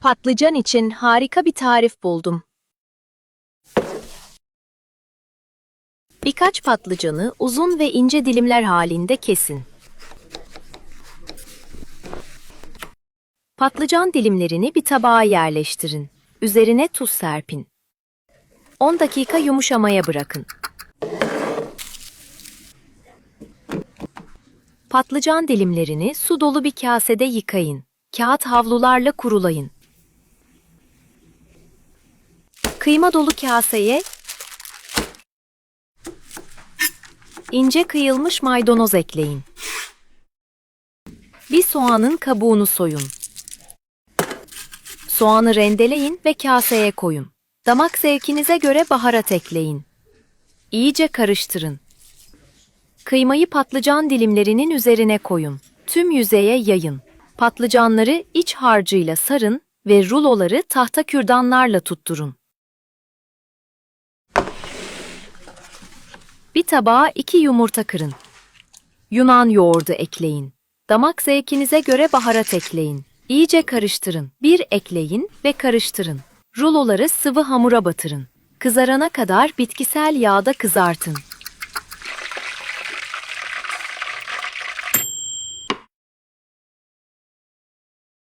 Patlıcan için harika bir tarif buldum. Birkaç patlıcanı uzun ve ince dilimler halinde kesin. Patlıcan dilimlerini bir tabağa yerleştirin. Üzerine tuz serpin. 10 dakika yumuşamaya bırakın. Patlıcan dilimlerini su dolu bir kasede yıkayın. Kağıt havlularla kurulayın. Kıyma dolu kaseye ince kıyılmış maydanoz ekleyin. Bir soğanın kabuğunu soyun. Soğanı rendeleyin ve kaseye koyun. Damak zevkinize göre baharat ekleyin. İyice karıştırın. Kıymayı patlıcan dilimlerinin üzerine koyun. Tüm yüzeye yayın. Patlıcanları iç harcıyla sarın ve ruloları tahta kürdanlarla tutturun. Bir tabağa iki yumurta kırın. Yunan yoğurdu ekleyin. Damak zevkinize göre baharat ekleyin. İyice karıştırın. Bir ekleyin ve karıştırın. Ruloları sıvı hamura batırın. Kızarana kadar bitkisel yağda kızartın.